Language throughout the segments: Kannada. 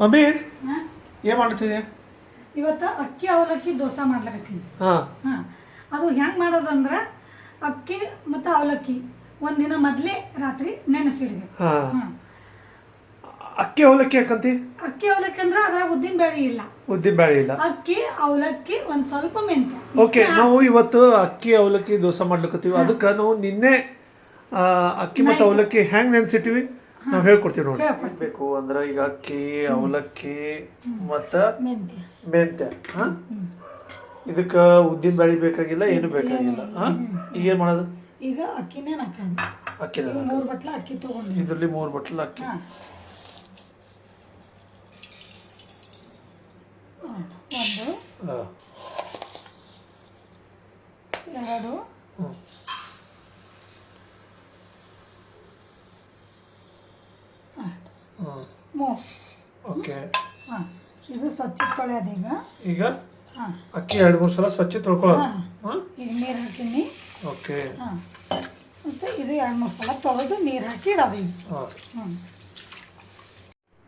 ಮಮ್ಮಿ? ಏನು ಮಾಡ್ತಿದ್ದೆ ಇವತ್ತು ಅಕ್ಕಿ ಅವಲಕ್ಕಿ ದೋಸೆ ಮಾಡ್ಲಕತ್ತೀನಿ. ಹಾಂ. ಹಾಂ. ಅದು ಹೆಂಗೆ ಮಾಡೋದಂದ್ರೆ ಅಕ್ಕಿ ಮತ್ತು ಅವಲಕ್ಕಿ ಒಂದಿನ ಮೊದಲೇ ರಾತ್ರಿ ನೆನೆಸಿಡ್ಬೇಕು. ಹಾಂ. ಹಾಂ. ಅಕ್ಕಿ ಅವಲಕ್ಕಿ ಹಾಕಂತಿ ಅಕ್ಕಿ ಅವಲಕ್ಕಿ ಅಂದ್ರೆ ಅದ್ರಾಗ ಉದ್ದಿನ ಬೇಳೆ ಇಲ್ಲ. ಉದ್ದಿನ ಬೇಳೆ ಇಲ್ಲ. ಅಕ್ಕಿ ಅವಲಕ್ಕಿ ಒಂದು ಸ್ವಲ್ಪ ಮೆಂತ್ಯ. ಓಕೆ ನಾವು ಇವತ್ತು ಅಕ್ಕಿ ಅವಲಕ್ಕಿ ದೋಸೆ ಮಾಡ್ಲಕತ್ತೀವಿ. ಅದಕ್ಕೆ ನಾವು ನಿನ್ನೆ ಅಕ್ಕಿ ಮತ್ತು ಅವಲಕ್ಕಿ ಹೆಂಗ್ ನೆನ್ಸಿಟ್ಟಿವಿ? ನಾವು ಹೇಳ್ಕೊಡ್ತೀವಿ ನೋಡಿ. ಬೇಕು ಅಂದ್ರೆ ಈಗ ಅಕ್ಕಿ ಅವಲಕ್ಕಿ ಮತ್ತ ಮೆಂತ್ಯ. ಹಾ? ಇದಕ್ಕ ಉದ್ದಿನ ಬೇಳೆ ಬೇಕಾಗಿಲ್ಲ ಏನು ಬೇಕಾಗಿಲ್ಲ ಹಾ? ಈಗ ಏನ್ ಮಾಡೋದು? ಈಗ ಅಕ್ಕಿನೇ ಅಕ್ಕಿ ಮೂರು ಬಟ್ಲ ಅಕ್ಕಿ ತಗೊಂಡು ಇದರಲ್ಲಿ ಮೂರು ಬಟ್ಲ ಅಕ್ಕಿ. ಒಂದು ಎರಡು ಓಕೆ. ಹಾಂ ಇದು ಸ್ವಚ್ಛ ತೊಳೆಯೋದು ಈಗ. ಈಗ? ಹಾಂ. ಅಕ್ಕಿ ಎರಡು ಮೂರು ಸಲ ಸ್ವಚ್ಛ ತೊಳ್ಕೊಳ್ಳೋದು. ಹಾಂ. ಈಗ ನೀರು ಹಾಕೀನಿ. ಓಕೆ. ಹಾಂ. ಮತ್ತು ಇದು ಎರಡು ಮೂರು ಸಲ ತೊಳೆದು ನೀರು ಹಾಕಿ ಇಡೋದು ಈಗ. ಹಾ. ಹ್ಞೂ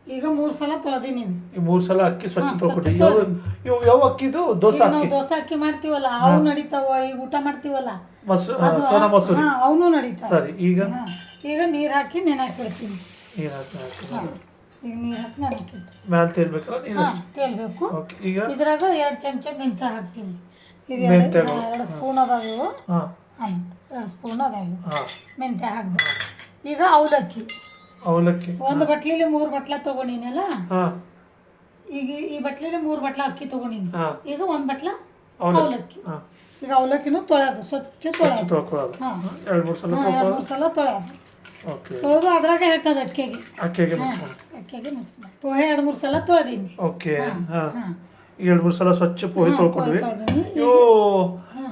ಈಗ ಮೂರು ಸಲ ತೊಳೆದೀನಿ ಇದು. ಈ ಮೂರು ಸಲ ಅಕ್ಕಿ ಸ್ವಚ್ಛ ಹಾ, ತೊಳ್ಕೊಟ್ಟಿ ಸ್ವಚ್ಛ ಇವು ಯಾವ ಅಕ್ಕಿದು ದೋಸೆ ಈಗ ನಾವು ಅಕ್ಕಿ ದೋಸೆ ಅಕ್ಕಿ ಮಾಡ್ತೀವಲ್ಲ ಅವು ನಡೀತಾವ ಈಗ ಊಟ ಮಾಡ್ತೀವಲ್ಲ? ಸೋನಾ ಮಸೂರಿ. ಅವನು ನಡೀತಾವ ಸರಿ ಈಗ? ಹಾಂ. ಈಗ ನೀರು ಹಾಕಿ ನೆನೆ ಹಾಕಿರ್ತೀನಿ ನೀರು ಹಾಕಿ ಹಾಕಿ. ಈಗ ನೀರು ಹಾಕಿ ನೆನಾಕಿ ಮ್ಯಾಲೆ ತೇಲ್ಬೇಕಲ್ಲ ನೀರು ಹಾಂ ತೇಲ್ಬೇಕು. ಓಕೆ ಈಗ? ಇದ್ರಾಗ ಎರಡು ಚಮಚ ಮೆಂತ್ಯ ಹಾಕ್ತೀನಿ. ಇದು. ಎರಡು ಎರಡು ಸ್ಪೂನ್ ಅದಾವ. ಇವು ಹಾಂ. ಹಾಂ ಎರಡು ಸ್ಪೂನ್ ಅದಾವ. ಇವು ಹಾಂ. ಮೆಂತ್ಯ ಹಾಕ್ಬೇಕು. ಈಗ ಅವಲಕ್ಕಿ. ಅವಲಕ್ಕಿ. ಒಂದು ಬಟ್ಲಿಲಿ ಮೂರು ಬಟ್ಲ ತಗೊಂಡಿನಲ್ಲ? ಹಾಂ. ಈಗ ಈ ಬಟ್ಲಿಲಿ ಮೂರು ಬಟ್ಲ ಅಕ್ಕಿ ತಗೊಂಡಿನಿ. ಹಾಂ. ಈಗ ಒಂದು ಬಟ್ಲ ಅವಲಕ್ಕಿ. ಅವಲಕ್ಕಿ. ಹಾಂ. ಈಗ ಅವಲಕ್ಕಿನೂ ತೊಳೆಯೋದು ಸ್ವಚ್ಛ ತೊಳೆಯೋದು ತೊಳ್ಕೊಳ್ಳೋದು. ಹಾಂ. ಎರಡು ಮೂರು ಸಲ ಹಾಂ ಎರಡು ತೊಳ್ಕೊಳ್ಳೋದು. ಮೂರು ಸಲ ತೊಳೆಯೋದು ಓಕೆ ತೊಳೆದು ಅದ್ರಾಗ ಹಾಕೋದು ಅಕ್ಕಿಗೆ. ಅಕ್ಕಿಗೆ ಹಾಂ ಅಕ್ಕಿಗೆ ಮಿಕ್ಸ್ ಮಾಡಿ ಪೋಹೆ ಎರಡು ಮೂರು ಸಲ ತೊಳೆದೀನಿ. ಓಕೆ ಹಾಂ ಎರಡು ಮೂರು ಸಲ ಸ್ವಚ್ಛ ಪೋಹೆ ತೊಳ್ಕೊಂಡ್ವಿ. ಇವು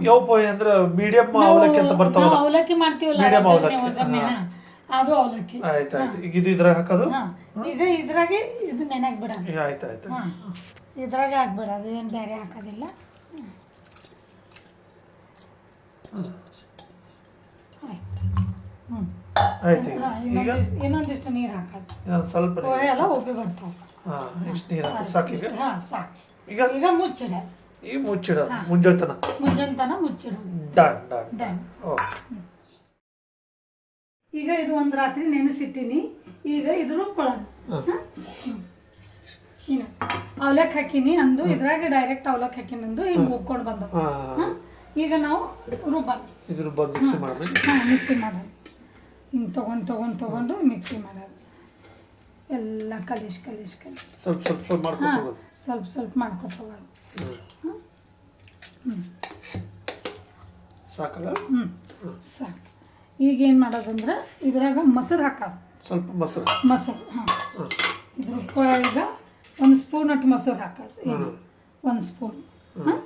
ಯಾವ ಪೋಹಿ ಅಂದ್ರೆ ಮೀಡಿಯಂ ಅವಲಕ್ಕಿ ಅಂತ ಬರ್ತಾವಲ್ಲ. ಅವಲಕ್ಕಿ ಮಾಡ್ತೀವಲ್ಲ ಮೀಡಿಯಂ ಅವಲಕ್ಕಿ. ಅದು ಅವಲಕ್ಕಿ. ಆಯ್ತು ಆಯ್ತು. ಈಗ ಇದು ಇದ್ರಾಗ ಹಾಕೋದು? ಈಗ ಇದ್ರಾಗೆ ಇದು ನೆನಕ್ ಬಿಡ ಆಯ್ತು ಆಯ್ತು. ಇದ್ರಾಗೆ ಹಾಕ್ಬೇಡ ಅದು ಏನು ಬೇರೆ ಹಾಕೋದಿಲ್ಲ. ಆಯ್ತು. ಹ್ಞೂ ಆಯ್ತು ಈಗ. ಇನ್ನೊಂದಿಷ್ಟು ನೀರು ಹಾಕೋದು. ಇನ್ನೊಂದು ಸ್ವಲ್ಪ ಎಲ್ಲ ಉಬ್ಬಿ ಬರ್ತಾವೆ. ಹಾಂ ಇಷ್ಟು ನೀರು ಹಾಕಿ. ಸಾಕೀಗ ಹಾಂ ಸಾಕು. ಈಗ? ಈಗ ಮುಚ್ಚಿಡ. ಈಗ ಮುಚ್ಚಿಡೋದು ಮುಂಜಾನೆ ಮುಂಜಾನೆ ಮುಚ್ಚಿಡೋದು ಡನ್ ಡನ್ ಡನ್. ಓಕೆ. ಈಗ ಇದು ಒಂದು ರಾತ್ರಿ ನೆನೆಸಿಟ್ಟಿನಿ. ಈಗ ಇದು ರುಬ್ಕೊಳ್ಳೋಣ ಅವಲಕ್ಕಿ ಹಾಕಿನಿ ಅಂದು ಇದ್ರಾಗ ಡೈರೆಕ್ಟ್ ಅವಲಕ್ಕಿ ಹಾಕಿನಿ ಅಂದು ಹಿಂಗೆ ರುಬ್ಕೊಂಡು ಬಂದ ಈಗ ನಾವು ರುಬ್ಬ ಇದ್ರ ರುಬ್ಬ ಮಿಕ್ಸಿ ಮಾಡ್ಬೇಕು. ಹಾಂ ಮಿಕ್ಸಿ ಮಾಡೋದು ಹಿಂಗೆ ತೊಗೊಂಡು ತೊಗೊಂಡು ತೊಗೊಂಡು ಮಿಕ್ಸಿ ಮಾಡೋದು. ಎಲ್ಲ ಕಲಿಸ್ ಕಲಿಶ್ ಕಲಿಸ್ ಸ್ವಲ್ಪ ಸ್ವಲ್ಪ ಸ್ವಲ್ಪ ಹಾಂ ಸ್ವಲ್ಪ ಸ್ವಲ್ಪ ಮಾಡ್ಕೊತ ಹೋಗೋದು. ಸಾಕಲ್ಲ? ಹ್ಞೂ ಸಾಕು. ಈಗೇನು ಮಾಡೋದಂದ್ರೆ ಇದ್ರಾಗ ಮೊಸರು ಹಾಕೋದು. ಸ್ವಲ್ಪ ಮೊಸರು. ಮೊಸರು ಹಾಂ. ಇದ್ರ ಈಗ ಒಂದು ಸ್ಪೂನ್ ಅಟ್ಟು ಮೊಸರು ಹಾಕೋದು. ಒಂದು ಸ್ಪೂನ್ ಹಾಂ.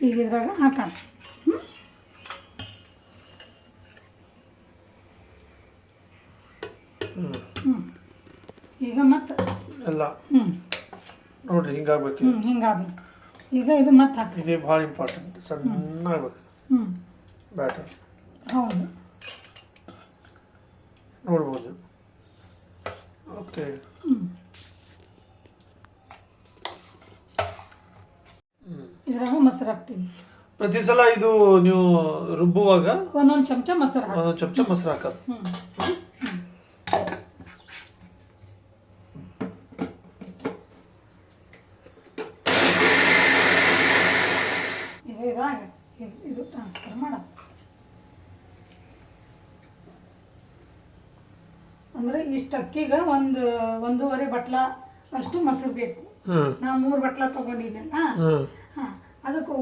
ಈಗ ಇದ್ರಾಗ ಹಾಕೋಣ ಹ್ಞೂ ಹ್ಞೂ ಈಗ ಮತ್ತೆ ಎಲ್ಲ ಹ್ಞೂ ನೋಡ್ರಿ ಹಿಂಗಾಗ್ಬೇಕು ಹ್ಞೂ ಹಿಂಗಾಗಬೇಕು ಈಗ ಇದು ಮತ್ತೆ ಹಾಕಿ ಇದೇ ಭಾಳ ಇಂಪಾರ್ಟೆಂಟ್ ಸಣ್ಣ ಆಗ್ಬೇಕು ಹ್ಞೂ ಬ್ಯಾಟರ್ ಹೌದು ನೋಡ್ಬೋದು ಓಕೆ ಹ್ಞೂ ಇದ್ರಾಗ ಮೊಸರು ಹಾಕ್ತೀನಿ. ಪ್ರತಿ ಸಲ ಇದು ನೀವು ರುಬ್ಬುವಾಗ ಒಂದೊಂದು ಚಮಚ ಮೊಸರು ಹಾಕಿ ಒಂದೊಂದು ಚಮಚ ಮೊಸರು ಹಾಕೋದು. ಈಗ ಇದಾಗ. ಇದು- ಟ್ರಾನ್ಸ್ಫರ್ ಮಾಡೋದು. ಅಂದ್ರೆ ಇಷ್ಟು ಅಕ್ಕಿಗೆ ಒಂದು ಒಂದೂವರೆ ಬಟ್ಲ ಅಷ್ಟು ಮೊಸರು ಬೇಕು. ನಾ ಮೂರು ಬಟ್ಲ ತಗೊಂಡಿದ್ದೆಲ್ಲ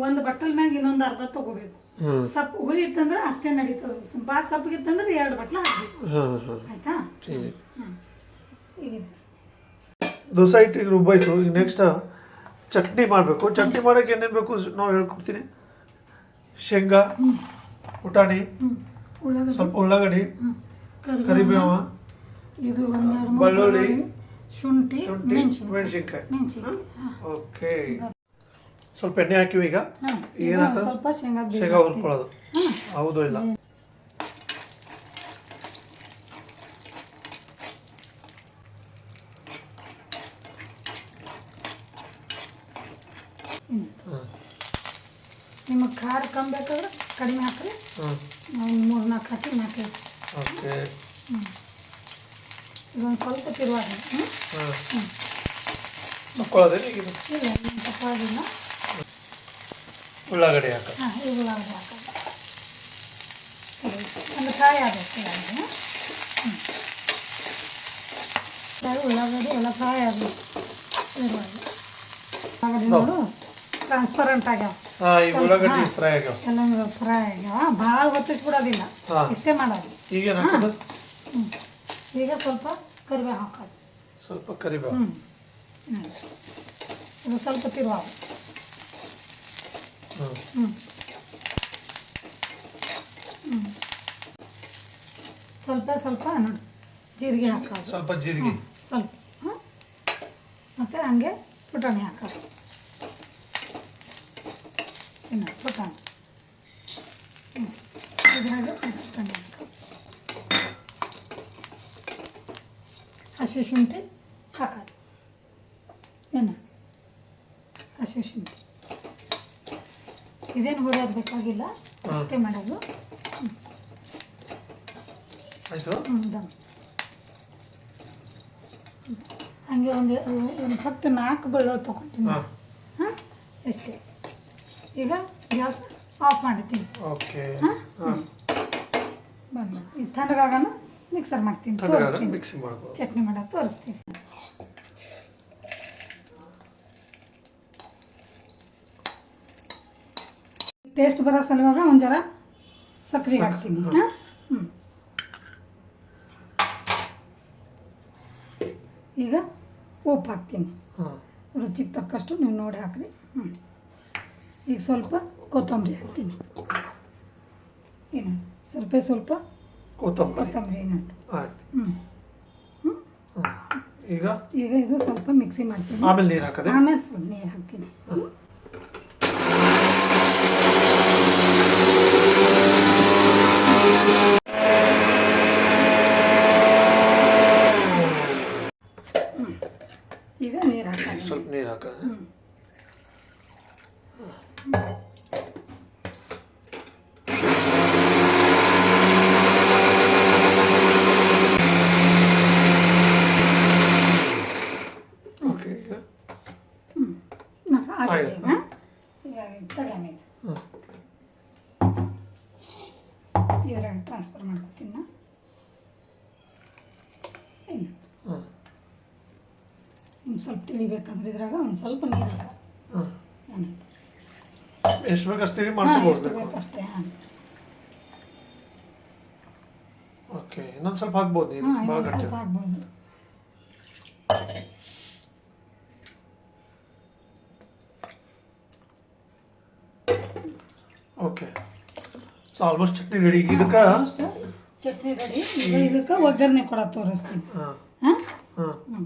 ಒಂದು ಬಟ್ಟಲ್ ಮ್ಯಾಗ ಇನ್ನೊಂದು ಅರ್ಧ ತಗೋಬೇಕು. ಸಪ್ ಸಪ್ಪು ಹುಳಿ ಇತ್ತಂದ್ರೆ ಅಷ್ಟೇ ನಡೀತದೆ. ಭಾಳ ಇತ್ತಂದ್ರೆ ಎರಡು ಬಟ್ಲ ಹಾಕ್ಬೇಕು. ಆಯ್ತಾ? ठीक ಈಗ ಇದು. ದೋಸೆ ರುಬ್ಬಾಯ್ತು ಈಗ ನೆಕ್ಸ್ಟ್ ಚಟ್ನಿ ಮಾಡಬೇಕು. ಚಟ್ನಿ ಮಾಡೋಕೆ ಏನೇನು ಬೇಕು ನಾವು ಹೇಳ್ಕೊಡ್ತೀನಿ. ಶೇಂಗಾ ಪುಟಾಣಿ ಸ್ವಲ್ಪ ಉಳ್ಳಾಗಡ್ಡಿ ಕರಿಬೇವ ಇದು ಬೆಳ್ಳುಳ್ಳಿ, ಶುಂಠಿ ಮೆಣಸಿನ್ಕಾಯಿ. ಓಕೆ ಸ್ವಲ್ಪ ಎಣ್ಣೆ ಹಾಕಿವಿ ಈಗ. ಈಗ ಸ್ವಲ್ಪ ಶೇಂಗಾ ಶೇಂಗಾ ಹುರ್ಕೊಳ್ಳೋದು ಹೌದು ಇಲ್ಲ. ನಿಮಗೆ ಖಾರ ಕಮ್ಮಿ ಬೇಕಾದ್ರೆ ಕಡಿಮೆ ಹಾಕ್ರಿ. ಒಂದು ಮೂರು ನಾಲ್ಕು ಹಾಕಿ ನಾಲ್ಕು ಓಕೆ. ಇದೊಂದು ಸ್ವಲ್ಪ ತಿರುವಾಗ ಹ್ಞೂ ಹ್ಞೂ ಮಕ್ಕಳದೇ ಈಗ? ಇಲ್ಲ ತಪ್ಪಾಗಿಲ್ಲ ಉಳ್ಳಾಗಡ್ಡಿ ಹಾಕ. ಹಾಂ ಈಗ ಉಳ್ಳಾಗಡ್ಡಿ ಹಾಕೋದು ಒಂದು ಕಾಯಿ ಆಗಬೇಕು ಉಳ್ಳಾಗಡ್ಡಿ ಹ್ಞೂ ಕಾಯಿ ಉಳ್ಳಾಗಡ್ಡಿ ಎಲ್ಲ ಫ್ರೈ ಆಗಬೇಕು ಇರುವಾಗಿ ಉಳ್ಳಾಗಡ್ಡಿ ನೋಡು ಟ್ರಾನ್ಸ್ಪರೆಂಟ್ ಆಗ್ಯಾವ. ಹಾಂ ಈಗ ಉಳ್ಳಾಗಡ್ಡಿ ಫ್ರೈ ಆಗ್ಯಾವ. ಎಲ್ಲ ಫ್ರೈ ಆಗ್ಯಾವ. ಭಾಳ ಹೊತ್ತಿಸ್ಬಿಡೋದಿಲ್ಲ ಹಾ. ಇಷ್ಟೇ ಮಾಡೋದು. ಈಗೇನು ಹಾಕೋದು? ಹ್ಞೂ ಈಗ ಸ್ವಲ್ಪ ಕರಿಬೇವು ಹಾಕೋದು. ಸ್ವಲ್ಪ ಕರಿಬೇವು. ಹ್ಞೂ ಹ್ಞೂ ಇದು ಸ್ವಲ್ಪ ತಿರುವಾಗ. ಹ್ಮ್ ಹ್ಞೂ ಹ್ಞೂ ಸ್ವಲ್ಪ ಸ್ವಲ್ಪ ನೋಡಿ ಜೀರಿಗೆ ಹಾಕೋದು. ಸ್ವಲ್ಪ ಜೀರಿಗೆ. ಹ್ಮ್, ಸ್ವಲ್ಪ. ಹಾಂ ಮತ್ತು ಹಂಗೆ ಪುಟಾಣಿ ಹಾಕೋದು. ಇನ್ನು ಪುಟಾಣಿ. ಹ್ಞೂ ಇದ್ರಾಗ ಪುಟಾಣಿ ಹಾಕೋದು. ಹಸಿ ಶುಂಠಿ ಹಾಕೋದು ಏನು ಹಸಿ ಶುಂಠಿ ಇದೇನು ಹುರಿಯೋದು ಬೇಕಾಗಿಲ್ಲ? ಅಷ್ಟೇ ಮಾಡೋದು. ಆಯಿತು. ದಮ್ ಹಂಗೆ ಒಂದು ಒಂದು ಹತ್ತು ನಾಲ್ಕು ಬೆಳ್ಳುಳ್ಳಿ ತೊಗೊಳ್ತೀನಿ ಹಾಂ. ಇಷ್ಟೇ ಅಷ್ಟೇ. ಈಗ ಗ್ಯಾಸ್ ಆಫ್ ಮಾಡಿರ್ತೀನಿ ಓಕೆ. ಹಾಂ? ಬಂದು ಇದು ತಣ್ಣಗಾಗಣ ಮಿಕ್ಸರ್ ಮಾಡ್ತೀನಿ. ತೋರಿಸ್ತೀನಿ. ಚಟ್ನಿ ಮಾಡೋದು ತೋರಿಸ್ತೀನಿ. ಟೇಸ್ಟ್ ಬರೋ ಸಲುವಾಗ ಒಂದು ಜರ ಸಕ್ಕರೆ ಹಾಕ್ತೀನಿ ಹಾಂ? ಹ್ಞೂ ಈಗ ಉಪ್ಪು ಹಾಕ್ತೀನಿ. ರುಚಿಗೆ ತಕ್ಕಷ್ಟು ನೀವು ನೋಡಿ ಹಾಕ್ರಿ. ಹ್ಞೂ ಈಗ ಸ್ವಲ್ಪ ಕೊತ್ತಂಬರಿ ಹಾಕ್ತೀನಿ. ಏನು? ಸ್ವಲ್ಪ ಸ್ವಲ್ಪ ಕೊತ್ತಂಬರಿ. ಕೊತ್ತಂಬರಿ ಏನು ಹ್ಞೂ ಹ್ಞೂ ಈಗ? ಈಗ ಇದು ಸ್ವಲ್ಪ ಮಿಕ್ಸಿ ಮಾಡ್ತೀನಿ. ಆಮೇಲೆ ನೀರು ಹಾಕೋದು? ಆಮೇಲೆ ಸ್ವಲ್ಪ ನೀರು ಹಾಕ್ತೀನಿ ಹ್ಮ್. ಈಗ ನೀರು ಹಾಕೋಣ ಸ್ವಲ್ಪ ನೀರು ಹಾಕದೆ ಹ್ಞೂ ಓಕೆ ಈಗ ನಾ ಆಗಿದೆ ಆಯ್ತು. ಈಗ ಈಗ ತಗೊಂಡು ಹ್ಞೂ ಇದ್ರಾಗ ಟ್ರಾನ್ಸ್ಫರ್ ಮಾಡ್ಕೊತೀನಿ ನಾ ಏನು ಹ್ಞೂ ಸ್ವಲ್ಪ ಇದ್ರಾಗ ಒಂದು ಸ್ವಲ್ಪ ನೀರು ಎಷ್ಟು ಬೇಕು ಅಷ್ಟು ಎಷ್ಟು ಬೇಕಷ್ಟೇ ಹಾಂ. ಓಕೆ ಇನ್ನೊಂದು ಸ್ವಲ್ಪ ಹಾಕ್ಬೋದು ನೀರು ಹಾಂ ಭಾಳ ಸ್ವಲ್ಪ ಹಾಕ್ಬೋದು. Okay so almost chutney ready ಇದಕ್ಕೆ ಅಷ್ಟು ಚಟ್ನಿ ರೆಡಿ ಇದಕ್ಕೆ ಒಗ್ಗರಣೆ ಕೊಡ ತೋರಿಸ್ತೀನಿ. ಹಾಂ. ಹಾಂ? ಹಾಂ. ಹ್ಞೂ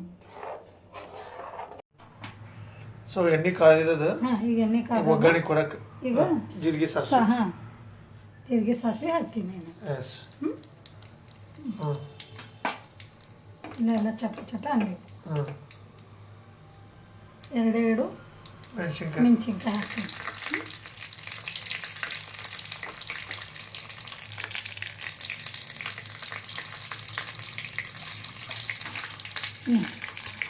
ಸೊ ಎಣ್ಣೆ ಕಾಯ್ದದ ಹಾಂ ಈಗ ಎಣ್ಣೆ ಕಾದ ಒಗ್ಗರಣೆ ಕೊಡಕ್ಕೆ? ಈಗ ಜೀರಿಗೆ ಸ ಸಾಸಿವೆ ಹಾಂ. ಜೀರಿಗೆ ಸಾಸಿವೆ ಹಾಕ್ತೀನಿ ಎಸ್ ಹ್ಞೂ ಇಲ್ಲೆಲ್ಲ ಚಟ ಚಟ ಅನ್ಬೇಕು. ಹ್ಞೂ ಎರಡೆರಡು ಮೆಣಸಿನ್ಕಾಯಿ. ಮೆಣಸಿನ್ಕಾಯಿ ಹಾಕ್ತೀನಿ.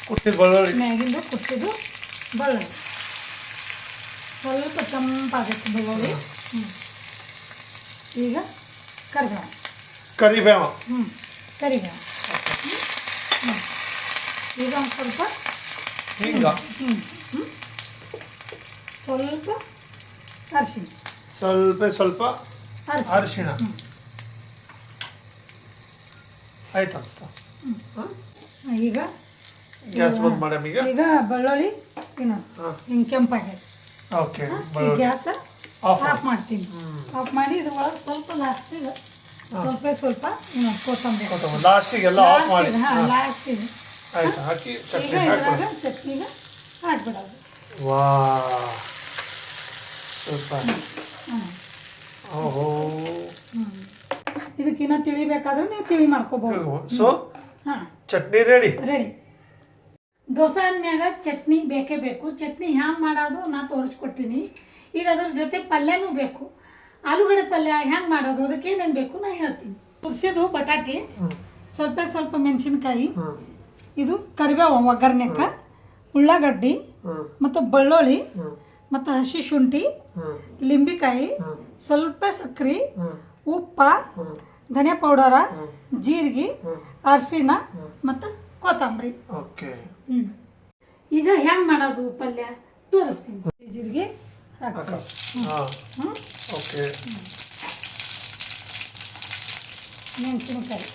ಕುಟ್ಟಿದ ಬೆಳ್ಳುಳ್ಳಿ ಮ್ಯಾಗಿಂದು ಕುಟ್ಟಿದ್ದು ಬೆಳ್ಳುಳ್ಳಿ ಸ್ವಲ್ಪ ಕೆಂಪಾಗತ್ತೆ ಬೆಳ್ಳುಳ್ಳಿ ಹ್ಞೂ ಈಗ ಕರಿಬೇವು. ಕರಿಬೇವ. ಹ್ಞೂ ಕರಿಬೇವು. ಹ್ಞೂ ಈಗ ಒಂದು ಸ್ವಲ್ಪ ಹಿಂಗ ಹ್ಞೂ ಹ್ಞೂ ಸ್ವಲ್ಪ ಅರಿಶಿನ ಸ್ವಲ್ಪ ಸ್ವಲ್ಪ ಅರಿಶಿಣ. ಆಯ್ತು ಅನಿಸ್ತಾ. ಈಗ ಗ್ಯಾಸ್ ಬಂದ್ ಮಾಡಿ ಈಗ. ಈಗ ಬೆಳ್ಳುಳ್ಳಿ ಹಾಂ. ಹಿಂಗೆ ಕೆಂಪಾಗೈತೆ ಓಕೆ ಗ್ಯಾಸ್ ಆಫ್ ಮಾಡ್ತೀನಿ. ಆಫ್ ಮಾಡಿ ಇದ್ರೊಳಗೆ ಸ್ವಲ್ಪ ಲಾಸ್ಟಿಗೆ ಸ್ವಲ್ಪ ಸ್ವಲ್ಪ ಕೊತ್ತಂಬರಿ. ಲಾಸ್ಟಿಗೆಲ್ಲ ಆಫ್ ಮಾಡಿ. ಹಾಂ ಲಾಸ್ಟಿಗೆ ಆಯ್ತು ಹಾಕಿ ಈಗ ಚಟ್ನಿ ಹಾಕ್ಬಿಡು. ಇದ್ರಾಗ ಚಟ್ನಿಗೆ ಹಾಕ್ಬಿಡೋದು. ವಾ. ಸೂಪರ್. ಹ್ಮ್. ಓಹೋ. ಹ್ಮ್. ಇದಕ್ಕಿನ್ನ ತಿಳಿಬೇಕಾದ್ರೆ ನೀವು ತಿಳಿ ಮಾಡ್ಕೋಬಹುದು so chutney ready ready dosa ಅಂದ್ಮ್ಯಾಗ chutney ಬೇಕೇ ಬೇಕು. ಚಟ್ನಿ ಹ್ಯಾಂಗೆ ಮಾಡೋದು ನಾ ತೋರಿಸ್ಕೊಡ್ತೀನಿ. ಈಗ ಅದ್ರ ಜೊತೆ ಪಲ್ಯನೂ ಬೇಕು. ಆಲೂಗಡ್ಡೆ ಪಲ್ಯ ಹೆಂಗೆ ಮಾಡೋದು? ಅದಕ್ಕೆ ಏನೇನು ಬೇಕು ನಾ ಹೇಳ್ತೀನಿ. ಕುದಿಸಿದು ಬಟಾಟೆ, ಸ್ವಲ್ಪ ಸ್ವಲ್ಪ ಮೆಣಸಿನ್ಕಾಯಿ, ಇದು ಕರಿಬೇವು ಒಗ್ಗರ್ನೆಕ ಉಳ್ಳಾಗಡ್ಡಿ, ಮತ್ತು ಬೆಳ್ಳುಳ್ಳಿ, ಮತ್ತು ಹಸಿ ಶುಂಠಿ, ಲಿಂಬಿಕಾಯಿ, ಸ್ವಲ್ಪ ಹ್ಮ್ ಉಪ್ಪ, ಧನಿಯಾ ಪೌಡರ, ಜೀರಿಗೆ ಅರಸಿನ ಮತ್ತು ಕೊತ್ತಂಬರಿ. ಓಕೆ. ಹ್ಮ್. ಈಗ ಹೆಂಗ್ ಮಾಡೋದು ಪಲ್ಯ? ತೋರಿಸ್ತೀನಿ. ಜೀರಿಗೆ ಓಕೆ. ಮೆಣಸಿನಕಾಯಿ.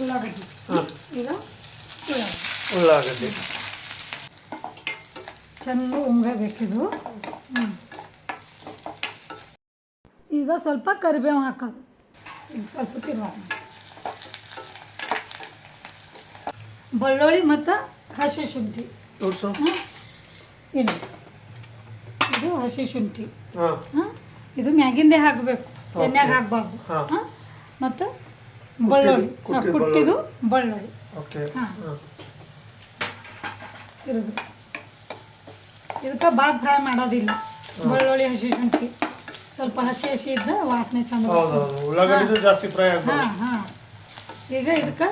ಉಳ್ಳಾಗಡ್ಡಿ. ಹಾಂ. ಈಗ ಉಳ್ಳಾಗಡ್ಡಿ. ಚೆನ್ನಾಗಿ ಚೆಂದ ಉಮ್ಗಬೇಕಿದು ಹ್ಮ್. ಈಗ ಸ್ವಲ್ಪ ಕರಿಬೇವು ಹಾಕೋದು. ಈಗ ಸ್ವಲ್ಪ ತಿರುವಾಗ ಬೆಳ್ಳುಳ್ಳಿ ಮತ್ತು ಹಸಿ ಶುಂಠಿ. ಇದು. ಇದು ಹಸಿ ಶುಂಠಿ. ಹಾಂ. ಇದು ಮ್ಯಾಗಿಂದೇ ಹಾಕಬೇಕು. ಎಣ್ಣೆಗೆ ಹಾಕಬಾರ್ದು. ಹಾ. ಮತ್ತು ಬೆಳ್ಳುಳ್ಳಿ. ಕುಟ್ಟಿದ ಬೆಳ್ಳುಳ್ಳಿ. ಓಕೆ. ಹಾ. ಇದಕ್ಕೆ ಭಾಳ ಫ್ರೈ ಮಾಡೋದಿಲ್ಲ. ಬೆಳ್ಳುಳ್ಳಿ ಹಸಿ ಶುಂಠಿ. ಸ್ವಲ್ಪ ಹಸಿ ಹಸಿ ಇದ್ದ ವಾಸನೆ ಚಂದ ಹೌದೌದು. ಉಳ್ಳಾಗಡ್ಡಿದು ಜಾಸ್ತಿ ಫ್ರೈ ಆಗ್ಬೋದು ಹಾಂ ಹಾಂ. ಈಗ ಇದಕ್ಕೆ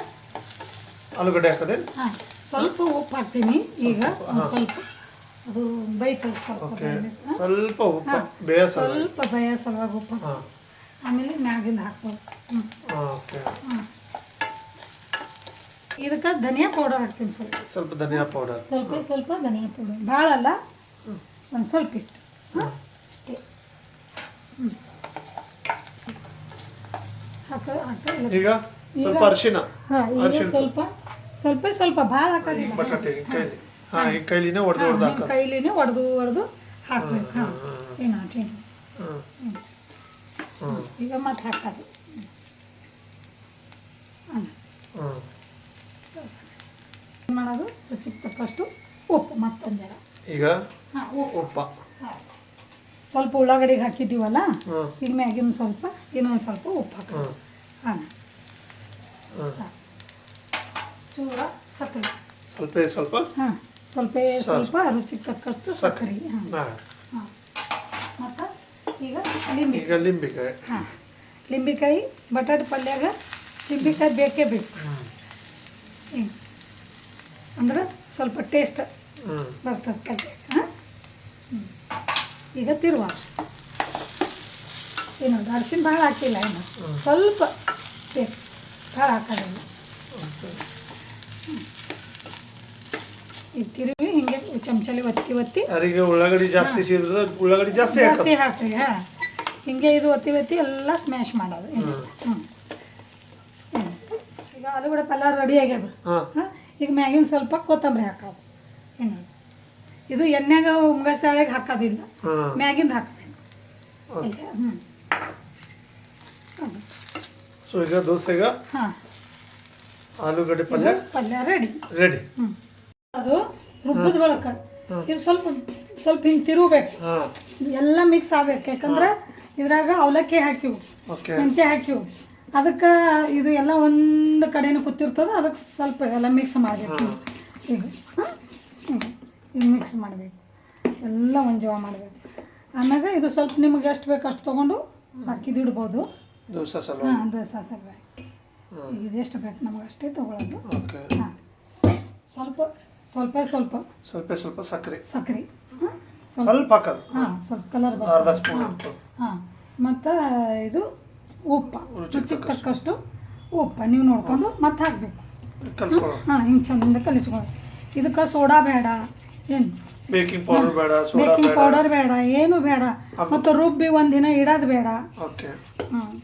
ಆಲೂಗಡ್ಡೆ ಹಾಕದೆ? ಹಾಂ ಸ್ವಲ್ಪ ಉಪ್ಪು ಹಾಕ್ತೀನಿ. ಈಗ ಒಂದ್ ಸ್ವಲ್ಪ ಅದು ಬೈತದೆ ಸ್ವಲ್ಪ ಓಕೆ. ಸ್ವಲ್ಪ ಉಪ್ಪು. ಬೇಸಲ್ಲ ಸ್ವಲ್ಪ ಭಯ ಸಲುವಾಗಿ ಉಪ್ಪು ಹಾಕ್ತೀನಿ. ಹಾಂ. ಆಮೇಲೆ ಮ್ಯಾಗಿಂದ ಹಾಕ್ಬೋದು. ಹ್ಞೂ ಓಕೆ. ಇದಕ್ಕೆ ಧನಿಯಾ ಪೌಡರ್ ಹಾಕ್ತೀನಿ ಸ್ವಲ್ಪ. ಸ್ವಲ್ಪ ಧನಿಯಾ ಪೌಡರ್ ಸ್ವಲ್ಪ ಸ್ವಲ್ಪ ಧನಿಯಾ ಪೌಡರ್ ಭಾಳ ಅಲ್ಲ ಒಂದು ಸ್ವಲ್ಪ ಇಷ್ಟು. ಹಾಂ. ಅಷ್ಟೇ. ಈಗ ಸ್ವಲ್ಪ ಅರಿಶಿನ. ಈಗ ಸ್ವಲ್ಪ ಸ್ವಲ್ಪ. ಸ್ವಲ್ಪ ಭಾಳ ಹಾಕೋದಿಲ್ಲ. ಬಟಾಟೆ ಕೈಲಿ. ಹಾ. ಈ ಕೈಲಿನೇ ಹೊಡೆದು ಹೊಡೆದು ಹಿಂಗೆ ಕೈಲಿನೇ ಒಡೆದು ಒಡೆದು ಹಾಕ್ಬೇಕು. ಹಾಂ. ಏನು ಹ್ಮ್. ಈಗ ಮತ್ತೆ ಹಾಕೋದು ಮಾಡೋದು? ಚಿಕ್ಕ ತಕ್ಕಷ್ಟು ಉಪ್ಪು ಮತ್ತೊಂದು ಜರ. ಈಗ ಉಪ್ಪು. ಉಪ್ಪ. ಸ್ವಲ್ಪ ಉಳ್ಳಾಗಡ್ಡಿಗೆ ಹಾಕಿದ್ದೀವಲ್ಲ ಈಗ ಮ್ಯಾಗಿನ ಸ್ವಲ್ಪ ಇನ್ನೊಂದು ಸ್ವಲ್ಪ ಉಪ್ಪು ಹಾಕ ಹಾಂ. ಚೂರ ಸಕ್ಕರೆ. ಸ್ವಲ್ಪ ಸ್ವಲ್ಪ? ಹಾಂ. ಸ್ವಲ್ಪ ಸ್ವಲ್ಪ ರುಚಿಗೆ ತಕ್ಕಷ್ಟು ಸಕ್ಕರೆ. ಹಾಂ. ಹಾಂ. ಮತ್ತು ಈಗ ಲಿಂಬೆ. ಈಗ ಲಿಂಬಿಕಾಯಿ. ಹಾಂ. ಲಿಂಬಿಕಾಯಿ ಬಟಾಟೆ ಪಲ್ಯಾಗ ಲಿಂಬಿಕಾಯಿ ಬೇಕೇ ಬೇಕು. ಹಿಂಗೆ ಅಂದ್ರೆ ಸ್ವಲ್ಪ ಟೇಸ್ಟ್ ಬರ್ತದೆ ಪಲ್ಯ. ಹಾಂ. ಈಗ ತಿರುವ. ಏನು ಅರ್ಶಿನ ಭಾಳ ಹಾಕಿಲ್ಲ ಏನು? ಸ್ವಲ್ಪ ಬೇಕು ಭಾಳ ಹಾಕೋದಿಲ್ಲ ಈಗ ತಿರುವಿ ಹಿಂಗೆ ಚಮಚಲಿ ಒತ್ತಿ ಒತ್ತಿ. ಅರಿಗೆ ಉಳ್ಳಾಗಡ್ಡಿ ಜಾಸ್ತಿ ಸಿದ್ರೆ ಉಳ್ಳಾಗಡ್ಡಿ ಜಾಸ್ತಿ ಜಾಸ್ತಿ ಹಾಕ್ರಿ ಹಾಂ. ಹಿಂಗೆ ಇದು ಒತ್ತಿ ಒತ್ತಿ ಎಲ್ಲ ಸ್ಮ್ಯಾಶ್ ಮಾಡೋದು ಹ್ಞೂ ಈಗ ಆಲೂಗಡ್ಡೆ ಪಲ್ಯ ರೆಡಿ ಆಗ್ಯದ ಈಗ ಮ್ಯಾಗಿನ ಸ್ವಲ್ಪ ಕೊತ್ತಂಬರಿ ಹಾಕೋದು ಏನು? ಇದು ಎಣ್ಣೆಗ ಉಮ್ಗಸಾಳಿಗೆ ಹಾಕೋದಿಲ್ಲ. ಮ್ಯಾಗಿಂದ ಹಾಕಬೇಕು ಹ್ಞೂ ಸೊ ಈಗ ದೋಸೆಗ ಹಾಂ. ಆಲೂಗಡ್ಡೆ ಪಲ್ಯ? ಪಲ್ಯ ರೆಡಿ ರೆಡಿ ಅದು ರುಬ್ಬದ ಬಳಕ. ಇದು ಸ್ವಲ್ಪ ಸ್ವಲ್ಪ ಹಿಂಗೆ ತಿರುಗಬೇಕು. ಎಲ್ಲ ಮಿಕ್ಸ್ ಆಗ್ಬೇಕು. ಯಾಕಂದ್ರೆ ಇದ್ರಾಗ ಅವಲಕ್ಕಿ ಹಾಕಿವು ಓಕೆ. ಮೆಂತ್ಯ ಹಾಕಿವು ಅದಕ್ಕೆ ಇದು ಎಲ್ಲ ಒಂದು ಕಡೆನೂ ಕೂತಿರ್ತದೆ ಅದಕ್ಕೆ ಸ್ವಲ್ಪ ಎಲ್ಲ ಮಿಕ್ಸ್ ಮಾಡಬೇಕು ಈಗ ಹಾಂ. ಈಗ ಮಿಕ್ಸ್ ಮಾಡಬೇಕು. ಎಲ್ಲ ಒಂದು ಜೀವ ಮಾಡಬೇಕು. ಆಮ್ಯಾಗ ಇದು ಸ್ವಲ್ಪ ನಿಮಗೆ ಎಷ್ಟು ಬೇಕು ಅಷ್ಟು ತೊಗೊಂಡು ಹಾಕಿದ್ದು ಇಡ್ಬೋದು. ದೋಸೆ ಹಾಂ ದೋಸೆ ಸ್ವಲ್ಪ ಈಗ ಇದೆಷ್ಟು ಬೇಕು ನಮಗೆ ಅಷ್ಟೇ ತೊಗೊಳ್ಳೋದು ಓಕೆ. ಹಾಂ. ಸ್ವಲ್ಪ ಸ್ವಲ್ಪ ಸ್ವಲ್ಪ. ಸ್ವಲ್ಪ ಸ್ವಲ್ಪ ಸಕ್ಕರೆ ಸಕ್ಕರೆ ಹಾಂ? ಸ್ವಲ್ಪ. ಹಾಂ ಸ್ವಲ್ಪ ಕಲರ್ ಅರ್ಧ ಸ್ಪೂನ್ ಉಪ್ಪು. ಹಾಂ. ಮತ್ತು ಇದು ಉಪ್ಪು. ರುಚಿಗೆ ತಕ್ಕಷ್ಟು. ಉಪ್ಪು. ನೀವು ನೋಡಿಕೊಂಡು ಮತ್ತೆ ಹಾಕಬೇಕು. ಕಲ್ಸ್ಕೊಳ್ಳೋ ಹಾಂ ಹಿಂಗೆ ಚಂದ ಕಲಿಸ್ಕೊಳ್ಳಿ ಇದಕ್ಕೆ ಸೋಡಾ ಬೇಡ. ಏನು? ಬೇಕಿಂಗ್ ಪೌಡರ್ ಬೇಡ ಸೋಡಾ ಬೇಕಿಂಗ್ ಬೇಡ. ಪೌಡರ್ ಬೇಡ ಏನು ಬೇಡ. ಮತ್ತು ರುಬ್ಬಿ ಒಂದಿನ ಇಡೋದು ಬೇಡ. ಓಕೆ. ಹಾಂ.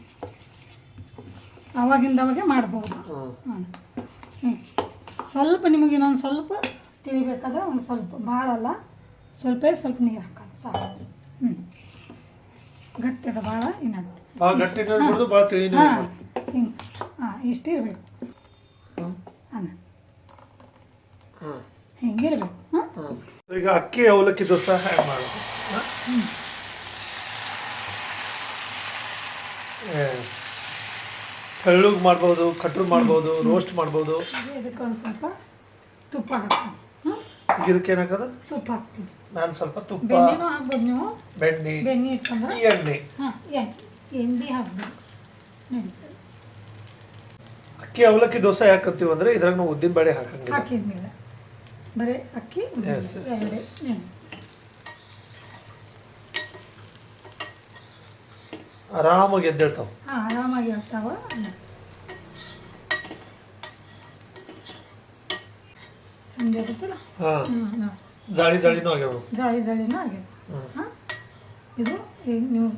ಅವಾಗಿಂದ ಅವಾಗೆ ಮಾಡ್ಬೋದು. ಹ್ಮ್. ಹ್ಮ್. ಹ್ಮ್. ಸ್ವಲ್ಪ ನಿಮಗೆ ಇನ್ನೊಂದು ಸ್ವಲ್ಪ ತಿಳಿಬೇಕಾದ್ರೆ ಒಂದು ಸ್ವಲ್ಪ ಭಾಳ ಅಲ್ಲ. ಸ್ವಲ್ಪ ಸ್ವಲ್ಪ ನೀರು ಹಾಕೋದು ಸಾಕು. ಹ್ಞೂ ಗಟ್ಟಿ ಅದ ಭಾಳ ಗಟ್ಟಿ ಇರ್ಬಾರ್ದು ಭಾಳ ತಿಳಿನೂ ಹಾಂ. ಇರ್ಬಾರ್ದು. ಹಿಂಗೆ. ಹಾಂ ಇಷ್ಟು ಇರಬೇಕು ಹ್ಮ್. ಅನ್ನ ಹ್ಮ್. ಹಿಂಗಿರ್ಬೇಕು. ಹಾಂ ಹ್ಮ್. ಈಗ ಅಕ್ಕಿ ಅವಲಕ್ಕಿ ದೋಸೆ ಹ್ಯಾಂಗೆ ಮಾಡೋದು. ತೆಳ್ಳಗೆ ಮಾಡ್ಬೋದು ಕಟ್ರು ಮಾಡ್ಬೋದು ರೋಸ್ಟ್ ಮಾಡ್ಬೋದು. ಇದಕ್ಕೆ ಒಂದು ಸ್ವಲ್ಪ ತುಪ್ಪ ಹಾಕ್ತೀನಿ. ಈಗ ಇದಕ್ಕೆ ಏನಾಗದ? ತುಪ್ಪ ಹಾಕ್ತೀನಿ. ನಾನು ಸ್ವಲ್ಪ ತುಪ್ಪ. ಬೆಣ್ಣೆನೂ ಹಾಕ್ಬೋದು ನೀವು. ಬೆಣ್ಣೆ. ಬೆಣ್ಣೆ ಇಟ್ಕೊಂಡ್ರೆ? ಎಣ್ಣೆ. ಹಾಂ ಎಣ್ಣೆ ಹಾಕ್ಬೇಕು. ನಡೀತದೆ ಅಕ್ಕಿ ಅವಲಕ್ಕಿ ದೋಸೆ ಯಾಕಂತೀವಿ ಅಂದ್ರೆ ಇದ್ರಾಗ ನಾವು ಉದ್ದಿನ ಬೇಳೆ ಹಾಕಂಗಿಲ್ಲ. ಹಾಕಿದ್ಮೇಲೆ. ಬರೀ ಅಕ್ಕಿ Yes, yes, ಎರಡೇ yes. ಎಣ್ಣೆ. ಆರಾಮಾಗಿ ಎದ್ದೇಳ್ತಾವ. ಹಾಂ ಆರಾಮಾಗಿ ಇರ್ತಾವ ಸಂಜೆ ಆಗುತ್ತಲ್ಲ? ಹಾ. ಹ್ಞೂ ಹ್ಞೂ ಜಾಳಿ ಜಾಳಿನೂ ಆಗ್ಯಾವ. ಜಾಳಿ ಜಾಳಿನೂ ಆಗಿದೆ ಹ್ಮ್. ಹಾಂ. ಇದು ಈಗ ನೀವು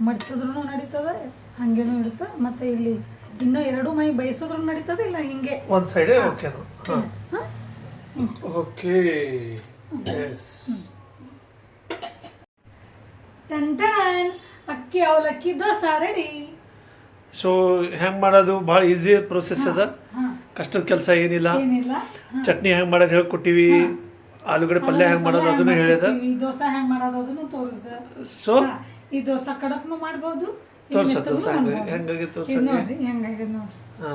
ಮಡ್ಚಿದ್ರೂ ನಡೀತದೆ ಹಾಗೇನೂ ಇರುತ್ತೆ ಮತ್ತೆ ಇಲ್ಲಿ ಇನ್ನೂ ಎರಡು ಮೈ ಬಯಸಿದ್ರು ನಡೀತದೆ ಇಲ್ಲ ಹಿಂಗೆ? ಒಂದ್ ಸೈಡ್ ಓಕೆನು ಹಾ. ಹಾಂ. ಓಕೆ ಎಸ್ ಟನ್ ಅಕ್ಕಿ ಅವಲಕ್ಕಿ ದೋಸೆ ರೆಡಿ ಸೊ ಹೆಂಗ್ ಮಾಡೋದು? ಭಾಳ ಈಸಿ ಪ್ರೊಸೆಸ್ ಅದ. ಕಷ್ಟದ ಕೆಲಸ ಏನಿಲ್ಲ. ಏನಿಲ್ಲ. ಚಟ್ನಿ ಹೆಂಗ್ ಮಾಡೋದು ಹೇಳ್ಕೊಟ್ಟಿವಿ. ಆಲೂಗಡ್ಡೆ ಪಲ್ಯ ಹೆಂಗ್ ಮಾಡೋದು ಅದನ್ನು ಹೇಳಿದ. ಈ ದೋಸೆ ಹೆಂಗ್ ಮಾಡೋದು ಅದನ್ನು ತೋರಿಸ್ದೆ. ಸೊ ಈ ದೋಸೆ ಕಡಕ್ನು ಮಾಡ್ಬೋದು. ಈ ತೋರ್ಸ ಮೆತ್ತಗೂ ಹೆಂಗ್ ಮಾಡ್ಬೋದು. ಹೆಂಗಾಗಿ ಇದು ತೋರ್ಸ ನೋಡ್ರಿ ಹೆಂಗಾಗಿದೆ ನೋಡ್ರಿ. ಹಾ.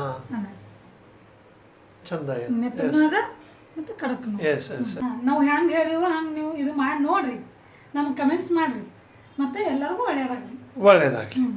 ಚಂದ ಮೆತ್ತಗೂ ಅದ ಮತ್ತು ಕಡಕ್ ಎಸ್ ಎಸ್ ನಾವು ಹೆಂಗೆ ಹೇಳಿವ ಹಂಗೆ ನೀವು ಇದು ಮಾಡಿ ನೋಡ್ರಿ. ನಮ್ಗೆ ಕಮೆಂಟ್ಸ್ ಮಾಡ್ರಿ. ಮತ್ತೆ ಎಲ್ಲರಿಗೂ ಒಳ್ಳೆಯದಾಗಲಿ ಒಳ್ಳೇದಾಗಿ ಹ್ಞೂ